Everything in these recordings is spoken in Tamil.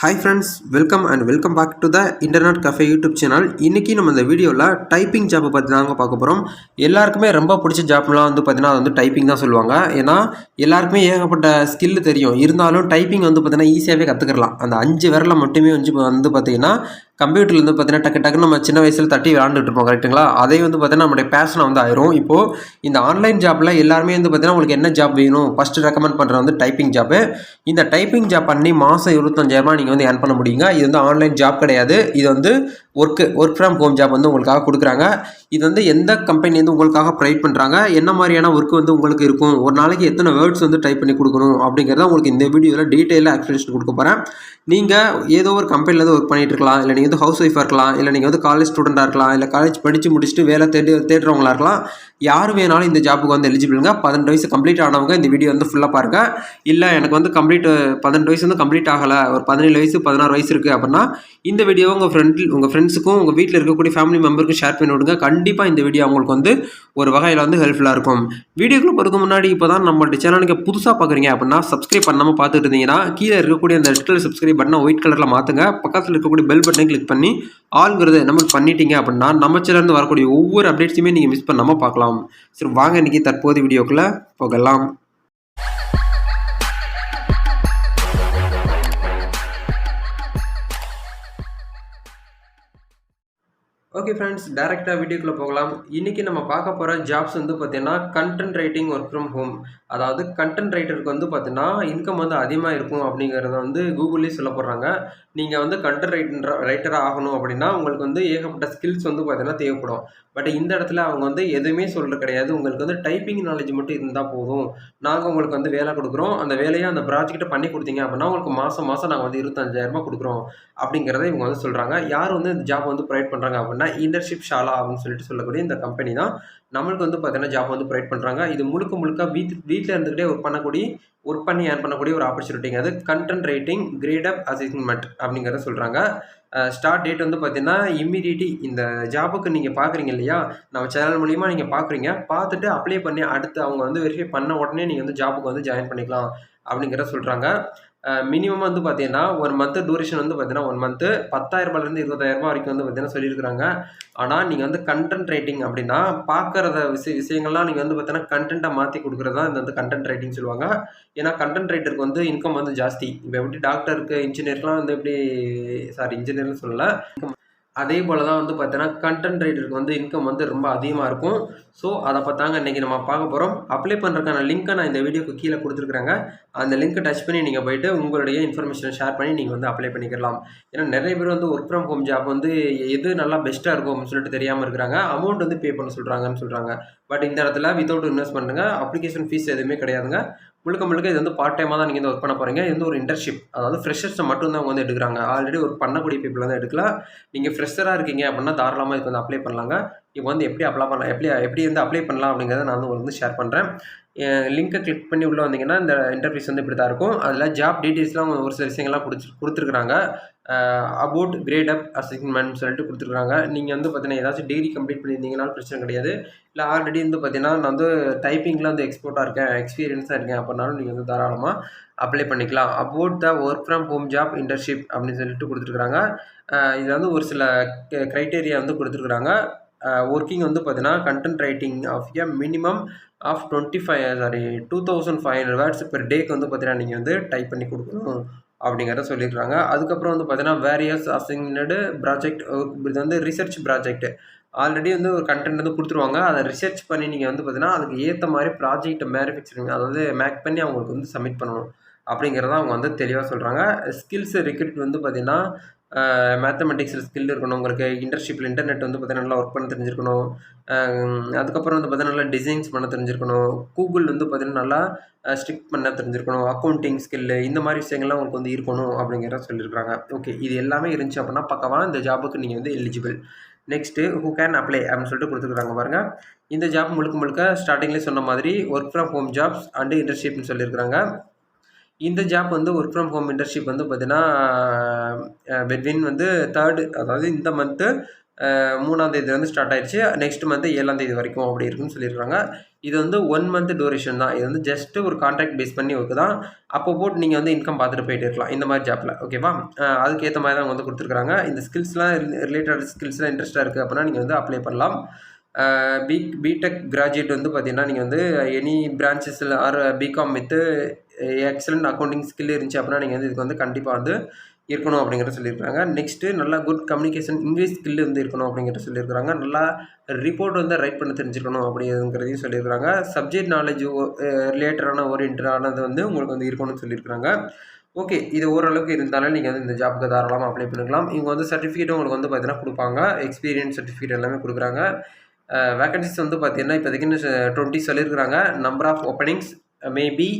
Hi friends welcome and welcome back to the internet cafe YouTube channel இன்றைக்கி நம்ம இந்த வீடியோவில் டைப்பிங் ஜாப்பை பற்றி தாங்க பார்க்க போகிறோம் எல்லாருக்குமே ரொம்ப பிடிச்ச ஜாப்லாம் வந்து பார்த்திங்கன்னா அது வந்து டைப்பிங் தான் சொல்லுவாங்க. ஏன்னா எல்லாருக்குமே ஏகப்பட்ட ஸ்கில் தெரியும். இருந்தாலும் டைப்பிங் வந்து பார்த்திங்கன்னா ஈஸியாகவே கற்றுக்கலாம் அந்த அஞ்சு விரலை மட்டுமே வந்து வந்து பார்த்திங்கன்னா கம்ப்யூட்டர்லேருந்து வந்து பார்த்தீங்கன்னா டக்கு டக்குன்னு நம்ம சின்ன வயசில் தட்டி விளாண்டுட்டு இருப்போம் கரெக்ட்டுங்களா அதே வந்து பார்த்தீங்கன்னா நம்மளுடைய பேஷனை வந்து ஆயிரும். இப்போது இந்த ஆன்லைன் ஜாப்பில் எல்லாருமே வந்து பார்த்தீங்கன்னா உங்களுக்கு என்ன ஜாப் வேணும்? ஃபஸ்ட்டு ரெக்கமெண்ட் பண்ணுறது வந்து டைப்பிங் ஜாப்பு இந்த டைப்பிங் ஜாப் பண்ணி மாதம் இருபத்தஞ்சாயிரமா நீங்கள் வந்து ஏர்ன் பண்ண முடியுங்க. இது வந்து ஆன்லைன் ஜாப் கிடையாது. இது வந்து work work from home job வந்து உங்களுக்காக கொடுக்குறாங்க. இது வந்து எந்த கம்பெனி வந்து உங்களுக்காக ப்ரொவைட் பண்ணுறாங்க என்ன மாதிரியான ஒர்க் வந்து உங்களுக்கு இருக்கும்? ஒரு நாளைக்கு எத்தனை வேர்ட்ஸ் வந்து டைப் பண்ணி கொடுக்கணும்? அப்படிங்கிறத உங்களுக்கு இந்த வீடியோவில் டீட்டெயிலாக எக்ஸ்பிளேஷன் கொடுக்க போகிறேன் நீங்கள் ஏதோ ஒரு கம்பெனியில் வந்து ஒர்க் பண்ணிட்டு இருக்கலாம். இல்லை நீங்கள் வந்து ஹவுஸ் ஒய்ஃபாக இருக்கலாம் இல்லை நீங்கள் வந்து காலேஜ் ஸ்டூடெண்ட்டாக இருக்கலாம் இல்லை காலேஜ் படித்து முடிச்சுட்டு வேலை தேடி தேடுறவங்களா இருக்கலாம் யார் வேணாலும் இந்த ஜாப்புக்கு வந்து எலிஜிபிளுங்க பன்னெண்டு வயசு கம்ப்ளீட் ஆனவங்க இந்த வீடியோ வந்து ஃபுல்லாக பாருங்கள் இல்லை எனக்கு வந்து கம்ப்ளீட் பன்னெண்டு வயசு வந்து கம்ப்ளீட் ஆகலை. ஒரு பதினேழு வயசு பதினாறு வயசு இருக்குது அப்படின்னா இந்த வீடியோவை உங்கள் ஃப்ரெண்ட் உங்கள் ஃப்ரெண்ட்ஸுக்கும் உங்கள் வீட்டில் இருக்கக்கூடிய ஃபேமிலி மெம்பருக்கும் ஷேர் பண்ணி விடுங்க. கண்டிப்பாக இந்த வீடியோ அவங்களுக்கு வந்து ஒரு வகையில் வந்து ஹெல்ப்ஃபுல்லாக இருக்கும். வீடியோக்குள்ள போகிறதுக்கு முன்னாடி இப்போ தான் நம்மளுடைய சேனலுக்கு புதுசாக பார்க்குறீங்க அப்படின்னா சப்ஸ்கிரைப் பண்ணாமல் பார்த்துட்டு இருந்தீங்கன்னா கீழே இருக்கக்கூடிய அந்த ரெட் கலர் சப்ஸ்கிரைப் பட்டனை ஒயிட் கலரில் மாற்றுங்க பக்கத்தில் இருக்கக்கூடிய பெல் பட்டனை கிளிக் பண்ணி ஆளுங்கிறத நம்ம பண்ணிட்டீங்க அப்படின்னா நம்ம சேனல்ந்து வரக்கூடிய ஒவ்வொரு அப்டேட்ஸுமே நீங்கள் மிஸ் பண்ணாமல் பார்க்கலாம். சரி வாங்க இன்றைக்கி தற்போது வீடியோக்குள்ளே போகலாம். ஓகே ஃப்ரெண்ட்ஸ் டேரெக்டாக வீடியோக்குள்ளே போகலாம். இன்றைக்கி நம்ம பார்க்க போகிற ஜாப்ஸ் வந்து பார்த்தீங்கன்னா content writing work from home அதாவது கண்டென்ட் ரைட்டருக்கு வந்து பார்த்திங்கன்னா இன்கம் வந்து அதிகமாக இருக்கும் அப்படிங்கிறத வந்து கூகுள்லேயே சொல்ல போடுறாங்க நீங்கள் வந்து கண்டென்ட் ரைட்டர் ரைட்டராக ஆகணும் அப்படின்னா உங்களுக்கு வந்து ஏகப்பட்ட ஸ்கில்ஸ் வந்து பார்த்தீங்கன்னா தேவைப்படும். பட் இந்த இடத்துல அவங்க வந்து எதுவுமே சொல்கிறது கிடையாது. உங்களுக்கு வந்து டைப்பிங் நாலேஜ் மட்டும் இருந்தால் போதும். நாங்கள் உங்களுக்கு வந்து வேலை கொடுக்குறோம். அந்த வேலையை அந்த ப்ராஜெக்ட்டை பண்ணி கொடுத்தீங்க அப்படின்னா உங்களுக்கு மாதம் மாதம் நாங்கள் வந்து இருபத்தஞ்சாயிரரூபா கொடுக்குறோம் அப்படிங்கிறத இவங்க வந்து சொல்கிறாங்க யார் வந்து இந்த ஜாப் வந்து ப்ரொவைட் பண்ணுறாங்க அப்படின்னு இன்டர்ஷிப் ஷாலா அப்படின்னு சொல்லிட்டு சொல்லக்கூடிய இந்த கம்பெனி தான். நம்மளுக்கு வந்து பார்த்தீங்கன்னா ஜாப் வந்து ப்ரொவைட் பண்ணுறாங்க இது முழுக்க முழுக்க வீட் வீட்டில் இருந்துக்கிட்டே ஒர்க் பண்ணக்கூடிய ஒர்க் பண்ணி ஏர்ன் பண்ணக்கூடிய ஒரு ஆப்பர்ச்சுனிட்டிங்க அது content writing great up assignment அப்படிங்கிறத சொல்கிறாங்க ஸ்டார்ட் டேட் வந்து பார்த்தீங்கன்னா இம்மிடியட்டி இந்த ஜாபுக்கு நீங்கள் பார்க்குறீங்க இல்லையா? நம்ம சேனல் மூலிமா நீங்கள் பார்க்குறீங்க பார்த்துட்டு அப்ளை பண்ணி அடுத்து அவங்க வந்து வெரிஃபை பண்ண உடனே நீங்கள் வந்து ஜாபுக்கு வந்து ஜாயின் பண்ணிக்கலாம் அப்படிங்கிறத சொல்கிறாங்க மினிமம் வந்து பார்த்தீங்கன்னா ஒரு மந்த்து டூரேஷன் வந்து பார்த்தீங்கன்னா ஒன் மந்த்து பத்தாயிரரூபாலேருந்து இருபதாயிரரூபா வரைக்கும் வந்து பார்த்தீங்கன்னா சொல்லியிருக்கிறாங்க. ஆனால் நீங்கள் வந்து கண்டென்ட் ரைட்டிங் அப்படின்னா பார்க்குறத விஷய விஷயங்கள்லாம் நீங்கள் வந்து பார்த்தீங்கன்னா கண்டென்ட்டை மாற்றி கொடுக்குறதா தான் இந்த வந்து கண்டென்ட் ரைட்டிங் சொல்லுவாங்க. ஏன்னா கண்டென்ட் ரைட்டருக்கு வந்து இன்கம் வந்து ஜாஸ்தி. இப்போ எப்படி டாக்டருக்கு இன்ஜினியர்லாம் வந்து எப்படி சாரி இன்ஜினியர்னு சொல்லலை. அதே போல் தான் வந்து பார்த்தீங்கன்னா கண்டென்ட் ரைட்டருக்கு வந்து இன்கம் வந்து ரொம்ப அதிகமாக இருக்கும். ஸோ அதை பார்த்தாங்க. இன்றைக்கி நம்ம பார்க்க போகிறோம் அப்ளை பண்ணுறதுக்கான லிங்க்கை நான் இந்த வீடியோக்கு கீழே கொடுத்துருக்குறாங்க. அந்த லிங்க்கை டச் பண்ணி நீங்கள் போயிட்டு உங்களுடைய இன்ஃபர்மேஷனை ஷேர் பண்ணி நீங்கள் வந்து அப்ளை பண்ணிக்கலாம். ஏன்னா நிறைய பேர் வந்து ஒர்க் ஃப்ரம் ஹோம் ஜாப் வந்து எது நல்லா பெஸ்ட்டாக இருக்கும் அப்படின்னு சொல்லிட்டு தெரியாமல் இருக்கிறாங்க. அமௌண்ட் வந்து பே பண்ண சொல்கிறாங்கன்னு சொல்கிறாங்க பட் இந்த இடத்துல வித்தவுட் இன்வெஸ்ட் பண்ணுங்க அப்ளிகேஷன் ஃபீஸ் எதுவுமே கிடையாதுங்க. முழுக்க முழுக்க இது வந்து பார்ட் டைமாக தான் நீங்கள் வந்து ஒர்க் பண்ண போகிறீங்க இது வந்து ஒரு இன்டர்ஷிப் அதாவது ஃப்ரெஷர்ஸை மட்டும் தான் அவங்க வந்து எடுக்கிறாங்க. ஆல்ரெடி ஒரு பண்ணக்கூடிய பீப்புள் தான் எடுக்கலாம் நீங்கள் ஃப்ரெஷராக இருக்கீங்க அப்படின்னா தாராளமாக இதுக்கு வந்து அப்ளை பண்ணலாங்க. இப்போ வந்து எப்படி அப்ளை பண்ணலாம் எப்படி எப்படி வந்து அப்ளை பண்ணலாம் அப்படிங்கிறத நான் வந்து உங்களுக்கு வந்து ஷேர் பண்ணுறேன் லிங்க்கை கிளிக் பண்ணி உள்ளே வந்தீங்கன்னா இந்த இன்டர்ஃபீஸ் வந்து இப்படி தான் இருக்கும். அதில் ஜாப் டீட்டெயில்ஸ்லாம் ஒரு சில விஷயங்கள்லாம் கொடுத்து கொடுத்துருக்குறாங்க. அபவுட் கிரேட் அப் அசைன்மெண்ட் சொல்லிட்டு கொடுத்துருக்காங்க நீங்கள் வந்து பார்த்தீங்கன்னா ஏதாச்சும் டிகிரி கம்ப்ளீட் பண்ணியிருந்தீங்கனாலும் பிரச்சனை கிடையாது. இல்லை ஆல்ரெடி வந்து பார்த்தீங்கன்னா நான் வந்து டைப்பிங்கில் வந்து எக்ஸ்போர்ட்டாக இருக்கேன் எக்ஸ்பீரியன்ஸாக இருக்கேன் அப்படின்னாலும் நீங்கள் வந்து தாராளமாக அப்ளை பண்ணிக்கலாம். About the work from home job internship அப்படின்னு சொல்லிட்டு கொடுத்துருக்குறாங்க. இது வந்து ஒரு சில க்ரைட்டேரியா வந்து கொடுத்துருக்குறாங்க. ஒர்க்கிங் வந்து பார்த்தீங்கன்னா content writing of a minimum of twenty five sorry two thousand five hundred words per டேக்கு வந்து பார்த்தீங்கன்னா நீங்கள் வந்து டைப் பண்ணி கொடுக்கணும். அப்படிங்கிறத சொல்லியிருக்காங்க. அதுக்கப்புறம் வந்து பார்த்தீங்கன்னா வேரியஸ் அசிங்னடு ப்ராஜெக்ட் இது வந்து ரிசர்ச் ப்ராஜெக்ட் ஆல்ரெடி வந்து ஒரு கண்டென்ட் வந்து கொடுத்துருவாங்க. அதை ரிசர்ச் பண்ணி நீங்கள் வந்து பார்த்தீங்கன்னா அதுக்கு ஏற்ற மாதிரி ப்ராஜெக்ட் மேனுஃபேக்சரிங் அதாவது மேக் பண்ணி அவங்களுக்கு வந்து சப்மிட் பண்ணணும். அப்படிங்கிறத அவங்க வந்து தெளிவாக சொல்கிறாங்க ஸ்கில்ஸ் ரெக்ரூட் வந்து பார்த்திங்கன்னா மேத்தமெட்டிக்ஸில் ஸ்கில் இருக்கணும். உங்களுக்கு இன்டர்ஷிப்பில் இன்டர்நெட் வந்து பார்த்தீங்கன்னா நல்லா ஒர்க் பண்ண தெரிஞ்சிருக்கணும். அதுக்கப்புறம் வந்து பார்த்தீங்கன்னா நல்லா டிசைன்ஸ் பண்ண தெரிஞ்சிருக்கணும். கூகுள் வந்து பார்த்தீங்கன்னா நல்லா ஸ்ட்ரிக் பண்ண தெரிஞ்சிருக்கணும். அக்கௌண்டிங் ஸ்கில்லு இந்த மாதிரி விஷயங்கள்லாம் உங்களுக்கு வந்து இருக்கணும் அப்படிங்கிறத சொல்லியிருக்காங்க ஓகே இது எல்லாமே இருந்துச்சு அப்படின்னா பக்கமாக இந்த ஜாபுக்கு நீங்கள் வந்து eligible next who can apply அப்படின்னு சொல்லிட்டு கொடுத்துருக்காங்க பாருங்கள் இந்த ஜாப் முழுக்க முழுக்க ஸ்டார்டிங்லேயே சொன்ன மாதிரி work from home jobs and இன்டர்ஷிப்னு சொல்லியிருக்காங்க இந்த ஜாப் வந்து ஒர்க் ஃப்ரம் ஹோம் இன்டர்ஷிப் வந்து பார்த்தீங்கன்னா பெட்வின் வந்து தேர்டு அதாவது இந்த மந்த்து மூணாம் வந்து ஸ்டார்ட் ஆயிடுச்சு. நெக்ஸ்ட் மந்த் ஏழாம் தேதி வரைக்கும் அப்படி இருக்குன்னு சொல்லியிருக்காங்க. இது வந்து ஒன் மந்த் டூரேஷன் தான். இது வந்து ஜஸ்ட்டு ஒரு கான்ட்ராக்ட் பேஸ் பண்ணி ஒர்க்கு தான். அப்போ போட்டு நீங்கள் வந்து இன்கம் பார்த்துட்டு போயிட்டு இருக்கலாம். இந்த மாதிரி ஜாப்பில் ஓகேவா அதுக்கேற்ற மாதிரி தான் அவங்க வந்து கொடுத்துருக்காங்க இந்த ஸ்கில்ஸ்லாம் ரிலேட்டட் ஸ்கில்ஸ்லாம் இன்ட்ரெஸ்ட்டாக இருக்குது அப்படின்னா நீங்கள் வந்து அப்ளை பண்ணலாம். பி பிடெக் கிராஜுவேட் வந்து பார்த்தீங்கன்னா நீங்கள் வந்து any பிரான்ச்சஸில் or BCom with excellent accounting skill இருந்துச்சு அப்படின்னா நீங்கள் வந்து இதுக்கு வந்து கண்டிப்பாக வந்து இருக்கணும் அப்படிங்கிறத சொல்லியிருக்காங்க நெக்ஸ்ட்டு நல்லா குட் கம்யூனிகேஷன் இங்கிலீஷ் ஸ்கில் வந்து இருக்கணும் அப்படிங்கிறத சொல்லியிருக்கிறாங்க. நல்லா ரிப்போர்ட் வந்து ரைட் பண்ண தெரிஞ்சுக்கணும் அப்படிங்கிறதையும் சொல்லியிருக்காங்க சப்ஜெக்ட் நாலேஜ் ரிலேட்டடான ஓரியன்டானது வந்து உங்களுக்கு வந்து இருக்கணும்னு சொல்லியிருக்கிறாங்க. ஓகே இது ஓரளவுக்கு இருந்தாலும் நீங்கள் வந்து இந்த ஜாப்புக்கு தாராளமாக அப்ளை பண்ணிக்கலாம். இவங்க வந்து சர்டிஃபிகேட்டும் உங்களுக்கு வந்து பார்த்தீங்கன்னா கொடுப்பாங்க. எக்ஸ்பீரியன்ஸ் சர்டிஃபிகேட் எல்லாமே கொடுக்குறாங்க. வேகன்சிஸ் வந்து பார்த்தீங்கன்னா இப்போதைக்கு டுவெண்ட்டி சொல்லியிருக்கிறாங்க. நம்பர் ஆஃப் ஓப்பனிங்ஸ் மேபி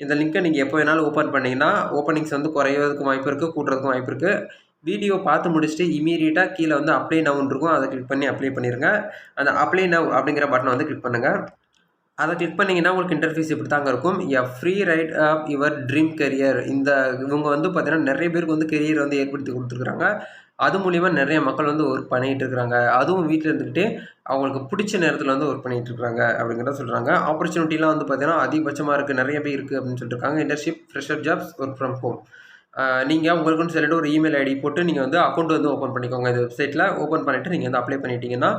இந்த லிங்க்கை நீங்கள் எப்போ வேணாலும் ஓப்பன் பண்ணிங்கன்னா ஓப்பனிங்ஸ் வந்து குறையிறதுக்கும் வாய்ப்பு இருக்குது கூட்டுறதுக்கும் வாய்ப்பு இருக்குது வீடியோ பார்த்து முடிச்சுட்டு இமீடியட்டாக கீழே வந்து அப்ளை நவுன் இருக்கும். அதை கிளிக் பண்ணி அப்ளை பண்ணிடுங்க அந்த அப்ளை நவ் அப்படிங்கிற பட்டனை வந்து கிளிக் பண்ணுங்கள் அதை கிளிக் பண்ணிங்கன்னா உங்களுக்கு இன்டர்ஃபீஸ் இப்படி தாங்க இருக்கும். A free ride of your dream career இந்த இவங்க வந்து பார்த்தீங்கன்னா நிறைய பேருக்கு வந்து கெரியர் வந்து ஏற்படுத்தி கொடுத்துருக்குறாங்க. அது மூலிமா நிறைய மக்கள் வந்து ஒர்க் பண்ணிகிட்டு இருக்கிறாங்க. அதுவும் வீட்டில் இருந்துக்கிட்டே அவங்களுக்கு பிடிச்ச நேரத்தில் வந்து ஒர்க் பண்ணிகிட்டு இருக்கிறாங்க அப்படிங்கிறத சொல்கிறாங்க ஆப்பர்ச்சுனிட்டிலாம் வந்து பார்த்தீங்கன்னா அதிகபட்சமாக இருக்குது நிறைய பேர் இருக்குது அப்படின்னு சொல்லிட்டு இருக்காங்க. Internship fresher jobs work from home நீங்கள் உங்களுக்குன்னு சொல்லிட்டு ஒரு இமெயில் ஐடி போட்டு நீங்கள் வந்து அக்கௌண்ட் வந்து ஓப்பன் பண்ணிக்கோங்க. இந்த வெப்சைட்டில் ஓப்பன் பண்ணிவிட்டு நீங்கள் வந்து அப்ளை பண்ணிட்டீங்கன்னா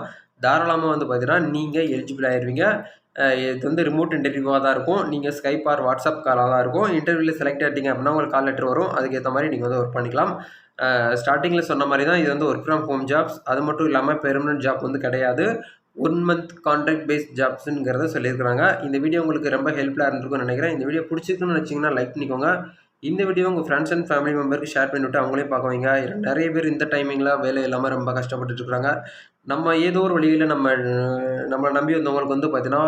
தாராளமாக வந்து பார்த்தீங்கன்னா நீங்கள் எலிஜிபிள் ஆயிடுவீங்க இது வந்து ரிமோட் இன்டர்வியூவாக தான் இருக்கும். நீங்கள் ஸ்கைப் ஆர் வாட்ஸ்அப் காலாக தான் இருக்கும். இன்டர்வியூவில் செலக்ட் ஆகிட்டீங்க அப்படின்னா உங்களுக்கு கால் லெட்டர் வரும். அதுக்கேற்ற மாதிரி நீங்கள் வந்து ஒர்க் பண்ணிக்கலாம். ஸ்டார்டிங்கில் சொன்ன மாதிரி தான் இது வந்து ஒர்க் ஃப்ரம் ஹோம் ஜாப்ஸ் அது மட்டும் இல்லாமல் பெர்மனன்ட் ஜாப் வந்து கிடையாது. ஒன் மந்த் கான்ட்ராக்ட் பேஸ்ட் ஜாப்ஸுங்கிறத சொல்லியிருக்கிறாங்க. இந்த வீடியோ உங்களுக்கு ரொம்ப ஹெல்ப்ஃபுல்லாக இருந்திருக்கும்னு நினைக்கிறேன். இந்த வீடியோ பிடிச்சிருக்குன்னு வச்சிங்கன்னா லைக் பண்ணிக்கோங்க. இந்த வீடியோ உங்கள் ஃப்ரெண்ட்ஸ் அண்ட் ஃபேமிலி மெம்பருக்கு ஷேர் பண்ணிவிட்டு அவங்களே பார்க்க வைங்க. நிறைய பேர் இந்த டைமிங்கில் வேலை இல்லாமல் ரொம்ப கஷ்டப்பட்டுட்டு நம்ம ஏதோ ஒரு வழியில் நம்ம நம்மளை நம்பி வந்தவங்களுக்கு வந்து பார்த்தீங்கன்னா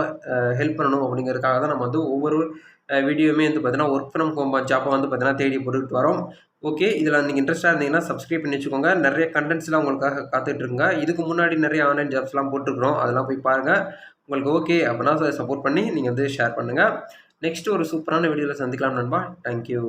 ஹெல்ப் பண்ணணும் அப்படிங்கிறதுக்காக தான் நம்ம வந்து ஒவ்வொரு வீடியோவுமே வந்து பார்த்தீங்கன்னா ஒர்க் ஃப்ரம் ஹோம் ஜாப்பை வந்து பார்த்தீங்கன்னா தேடி போட்டுக்கிட்டு வரோம். ஓகே இதில் நீங்கள் இன்ட்ரெஸ்ட்டாக இருந்தீங்கன்னா சப்ஸ்கிரைப் பண்ணி வச்சுக்கோங்க. நிறைய கண்டென்ட்ஸ்லாம் உங்களுக்காக காத்துட்ருங்க இதுக்கு முன்னாடி நிறைய ஆன்லைன் ஜாப்ஸ்லாம் போட்டுருக்குறோம். அதெல்லாம் போய் பாருங்கள் உங்களுக்கு ஓகே அப்படின்னா சப்போர்ட் பண்ணி நீங்கள் வந்து ஷேர் பண்ணுங்கள் நெக்ஸ்ட்டு ஒரு சூப்பரான வீடியோவில் சந்திக்கலாம் நண்பா. தேங்க்யூ